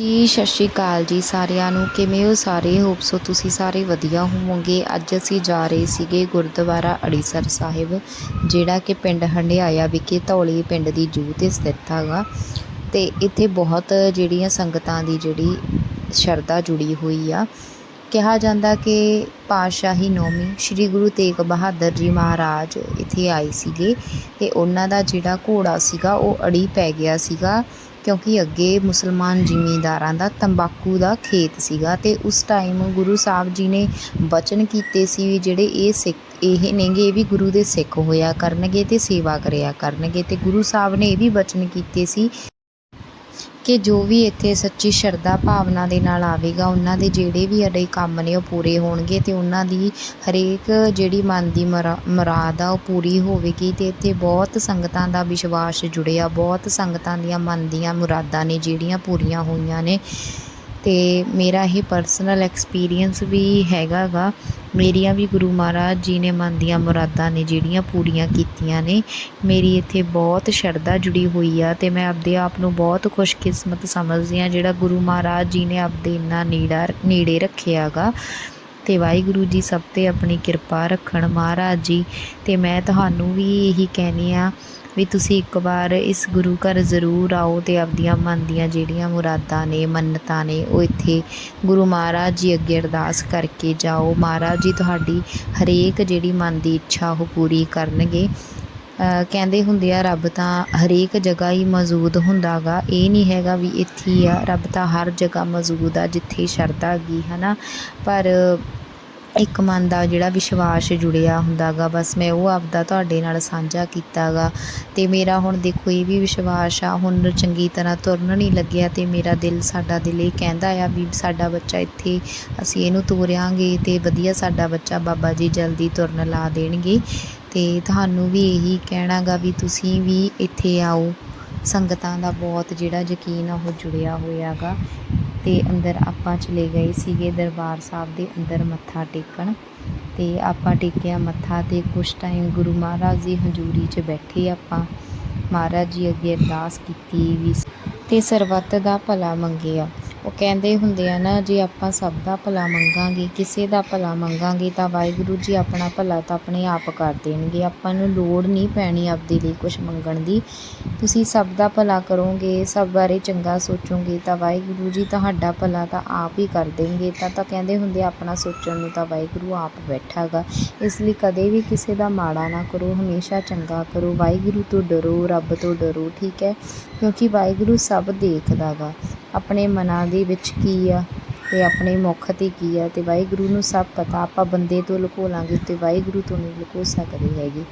ਜੀ, ਸਤਿ ਸ਼੍ਰੀ ਅਕਾਲ ਜੀ ਸਾਰਿਆਂ ਨੂੰ। ਕਿਵੇਂ ਹੋ ਸਾਰੇ? ਹੋਪ ਸੋ ਤੁਸੀਂ ਸਾਰੇ ਵਧੀਆ ਹੋਵੋਗੇ। ਅੱਜ ਅਸੀਂ ਜਾ ਰਹੇ ਸੀਗੇ ਗੁਰਦੁਆਰਾ ਅੜੀਸਰ ਸਾਹਿਬ, ਜਿਹੜਾ ਕਿ ਪਿੰਡ ਹੰਡਿਆਇਆ ਵਿਖੇ ਧੌਲੀ ਪਿੰਡ ਦੀ ਜੂ ਤੇ ਸਥਿਤ ਹੈਗਾ। ਤੇ ਇੱਥੇ ਬਹੁਤ ਜਿਹੜੀਆਂ ਸੰਗਤਾਂ ਦੀ ਜਿਹੜੀ ਸ਼ਰਧਾ ਜੁੜੀ ਹੋਈ ਆ। ਕਿਹਾ ਜਾਂਦਾ ਕਿ ਪਾਤਸ਼ਾਹੀ ਨੌਮੀ ਸ੍ਰੀ ਗੁਰੂ ਤੇਗ ਬਹਾਦਰ ਜੀ ਮਹਾਰਾਜ ਇੱਥੇ ਆਏ ਸੀਗੇ ਤੇ ਉਹਨਾਂ ਦਾ ਜਿਹੜਾ ਘੋੜਾ ਸੀਗਾ, ਉਹ ਅੜੀ ਪੈ ਗਿਆ ਸੀਗਾ। ਕਿਉਂਕਿ ਅੱਗੇ ਮੁਸਲਮਾਨ ਜ਼ਿਮੀਂਦਾਰਾਂ ਦਾ ਤੰਬਾਕੂ ਦਾ ਖੇਤ ਸੀਗਾ ਅਤੇ ਉਸ ਟਾਈਮ ਗੁਰੂ ਸਾਹਿਬ ਜੀ ਨੇ ਬਚਨ ਕੀਤੇ ਸੀ ਵੀ ਜਿਹੜੇ ਇਹ ਸਿੱਖ, ਇਹ ਨੇਗੇ, ਇਹ ਵੀ ਗੁਰੂ ਦੇ ਸਿੱਖ ਹੋਇਆ ਕਰਨਗੇ ਅਤੇ ਸੇਵਾ ਕਰਿਆ ਕਰਨਗੇ ਅਤੇ ਗੁਰੂ ਸਾਹਿਬ ਨੇ ਇਹ ਵੀ ਬਚਨ ਕੀਤੇ ਸੀ ਕਿ ਜੋ ਵੀ ਇੱਥੇ ਸੱਚੀ ਸ਼ਰਧਾ ਭਾਵਨਾ ਦੇ ਨਾਲ ਆਵੇਗਾ, ਉਹਨਾਂ ਦੇ ਜਿਹੜੇ ਵੀ ਅੜੇ ਕੰਮ ਨੇ ਉਹ ਪੂਰੇ ਹੋਣਗੇ ਅਤੇ ਉਹਨਾਂ ਦੀ ਹਰੇਕ ਜਿਹੜੀ ਮਨ ਦੀ ਮੁਰਾ- ਮੁਰਾਦ ਆ, ਉਹ ਪੂਰੀ ਹੋਵੇਗੀ ਅਤੇ ਇੱਥੇ ਬਹੁਤ ਸੰਗਤਾਂ ਦਾ ਵਿਸ਼ਵਾਸ ਜੁੜਿਆ, ਬਹੁਤ ਸੰਗਤਾਂ ਦੀਆਂ ਮਨ ਦੀਆਂ ਮੁਰਾਦਾਂ ਨੇ ਜਿਹੜੀਆਂ ਪੂਰੀਆਂ ਹੋਈਆਂ ਨੇ। ਅਤੇ ਮੇਰਾ ਇਹ ਪਰਸਨਲ ਐਕਸਪੀਰੀਅੰਸ ਵੀ ਹੈਗਾ ਗਾ ਮੇਰੀਆਂ ਵੀ ਗੁਰੂ ਮਹਾਰਾਜ ਜੀ ਨੇ ਮਨ ਦੀਆਂ ਮੁਰਾਦਾਂ ਨੇ ਜਿਹੜੀਆਂ ਪੂਰੀਆਂ ਕੀਤੀਆਂ ਨੇ। ਮੇਰੀ ਇੱਥੇ ਬਹੁਤ ਸ਼ਰਧਾ ਜੁੜੀ ਹੋਈ ਆ ਅਤੇ ਮੈਂ ਆਪਦੇ ਆਪ ਨੂੰ ਬਹੁਤ ਖੁਸ਼ਕਿਸਮਤ ਸਮਝਦੀ ਹਾਂ ਜਿਹੜਾ ਗੁਰੂ ਮਹਾਰਾਜ ਜੀ ਨੇ ਆਪਦੇ ਇੰਨਾ ਨੇੜਾ, ਨੇੜੇ ਰੱਖਿਆ ਗਾ ਤੇ ਵਾਹਿਗੁਰੂ ਜੀ ਸਭ ਤੇ ਆਪਣੀ ਕਿਰਪਾ ਰੱਖਣ ਮਹਾਰਾਜ ਜੀ। ਤੇ ਮੈਂ ਤੁਹਾਨੂੰ ਵੀ ਇਹੀ ਕਹਿਣੀ ਆ ਵੀ ਤੁਸੀਂ ਇੱਕ ਵਾਰ ਇਸ ਗੁਰੂ ਘਰ ਜ਼ਰੂਰ ਆਓ ਅਤੇ ਆਪਦੀਆਂ ਮਨ ਦੀਆਂ ਜਿਹੜੀਆਂ ਮੁਰਾਦਾਂ ਨੇ, ਮੰਨਤਾਂ ਨੇ, ਉਹ ਇੱਥੇ ਗੁਰੂ ਮਹਾਰਾਜ ਜੀ ਅੱਗੇ ਅਰਦਾਸ ਕਰਕੇ ਜਾਓ। ਮਹਾਰਾਜ ਜੀ, ਤੁਹਾਡੀ ਹਰੇਕ ਜਿਹੜੀ ਮਨ ਦੀ ਇੱਛਾ ਉਹ ਪੂਰੀ ਕਰਨਗੇ। ਕਹਿੰਦੇ ਹੁੰਦੇ ਆ, ਰੱਬ ਤਾਂ ਹਰੇਕ ਜਗ੍ਹਾ ਹੀ ਮੌਜੂਦ ਹੁੰਦਾਗਾ। ਇਹ ਨਹੀਂ ਹੈਗਾ ਵੀ ਇੱਥੇ ਹੀ ਆ। ਰੱਬ ਤਾਂ ਹਰ ਜਗ੍ਹਾ ਮੌਜੂਦ ਆ, ਜਿੱਥੇ ਸ਼ਰਧਾ ਹੈਗੀ, ਹਨਾ? ਪਰ ਇੱਕ ਮਨ ਦਾ ਜਿਹੜਾ ਵਿਸ਼ਵਾਸ ਜੁੜਿਆ ਹੁੰਦਾ ਗਾ ਬਸ ਮੈਂ ਉਹ ਆਪਦਾ ਤੁਹਾਡੇ ਨਾਲ ਸਾਂਝਾ ਕੀਤਾ ਗਾ ਅਤੇ ਮੇਰਾ ਹੁਣ ਦੇਖੋ, ਇਹ ਵੀ ਵਿਸ਼ਵਾਸ ਆ, ਹੁਣ ਚੰਗੀ ਤਰ੍ਹਾਂ ਤੁਰਨ ਨਹੀਂ ਲੱਗਿਆ ਅਤੇ ਮੇਰਾ ਦਿਲ ਸਾਡਾ ਦਿਲ ਇਹ ਕਹਿੰਦਾ ਆ ਵੀ ਸਾਡਾ ਬੱਚਾ ਇੱਥੇ ਅਸੀਂ ਇਹਨੂੰ ਤੋਰਿਆਂਗੇ ਅਤੇ ਵਧੀਆ ਸਾਡਾ ਬੱਚਾ ਬਾਬਾ ਜੀ ਜਲਦੀ ਤੁਰਨ ਲਾ ਦੇਣਗੇ। ਅਤੇ ਤੁਹਾਨੂੰ ਵੀ ਇਹੀ ਕਹਿਣਾ ਗਾ ਵੀ ਤੁਸੀਂ ਵੀ ਇੱਥੇ ਆਓ। ਸੰਗਤਾਂ ਦਾ ਬਹੁਤ ਜਿਹੜਾ ਯਕੀਨ ਆ ਉਹ ਜੁੜਿਆ ਹੋਇਆਗਾ। ਤੇ ਅੰਦਰ ਆਪਾਂ ਚਲੇ ਗਏ ਸੀਗੇ ਦਰਬਾਰ ਸਾਹਿਬ ਦੇ ਅੰਦਰ ਮੱਥਾ ਟੇਕਣ। ਤੇ ਆਪਾਂ ਟੇਕਿਆ ਮੱਥਾ ਤੇ ਕੁਛ ਟਾਈਮ ਗੁਰੂ ਮਹਾਰਾਜ ਦੀ ਹਜ਼ੂਰੀ 'ਚ ਬੈਠੇ ਆਪਾਂ। ਮਹਾਰਾਜ ਜੀ ਅੱਗੇ ਅਰਦਾਸ ਕੀਤੀ ਵੀ ਤੇ ਸਰਬੱਤ ਦਾ ਭਲਾ ਮੰਗਿਆ ਉਹ ਕਹਿੰਦੇ ਹੁੰਦੇ ਆ ਨਾ, ਜੇ ਆਪਾਂ ਸਭ ਦਾ ਭਲਾ ਮੰਗਾਂਗੇ, ਕਿਸੇ ਦਾ ਭਲਾ ਮੰਗਾਂਗੇ ਤਾਂ ਵਾਹਿਗੁਰੂ ਜੀ ਆਪਣਾ ਭਲਾ ਤਾਂ ਆਪਣੇ ਆਪ ਕਰ ਦੇਣਗੇ। ਆਪਾਂ ਨੂੰ ਲੋੜ ਨਹੀਂ ਪੈਣੀ ਆਪਦੇ ਲਈ ਕੁਝ ਮੰਗਣ ਦੀ। ਤੁਸੀਂ ਸਭ ਦਾ ਭਲਾ ਕਰੋਗੇ, ਸਭ ਬਾਰੇ ਚੰਗਾ ਸੋਚੋਗੇ ਤਾਂ ਵਾਹਿਗੁਰੂ ਜੀ ਤੁਹਾਡਾ ਭਲਾ ਤਾਂ ਆਪ ਹੀ ਕਰ ਦੇਣਗੇ। ਤਾਂ ਤਾਂ ਕਹਿੰਦੇ ਹੁੰਦੇ ਆਪਣਾ ਸੋਚਣ ਨੂੰ ਤਾਂ ਵਾਹਿਗੁਰੂ ਆਪ ਬੈਠਾਗਾ। ਇਸ ਲਈ ਕਦੇ ਵੀ ਕਿਸੇ ਦਾ ਮਾੜਾ ਨਾ ਕਰੋ, ਹਮੇਸ਼ਾ ਚੰਗਾ ਕਰੋ। ਵਾਹਿਗੁਰੂ ਤੋਂ ਡਰੋ, ਰੱਬ ਤੋਂ ਡਰੋ, ਠੀਕ ਹੈ? ਕਿਉਂਕਿ ਵਾਹਿਗੁਰੂ ਸਭ ਦੇਖਦਾ ਗਾ ਆਪਣੇ ਮਨਾਂ ਦੇ ਵਿੱਚ ਕੀ ਆ ਤੇ ਆਪਣੇ ਮੁੱਖ ਤੇ ਕੀ ਆ ਤੇ ਵਾਹਿਗੁਰੂ ਨੂੰ ਸਭ ਪਤਾ। ਆਪਾਂ ਬੰਦੇ ਤੋਂ ਲੁਕੋ ਲਾਂਗੇ ਤੇ ਵਾਹਿਗੁਰੂ ਤੋਂ ਨਹੀਂ ਲੁਕੋ ਸਕਦੇ ਹੈਗੇ।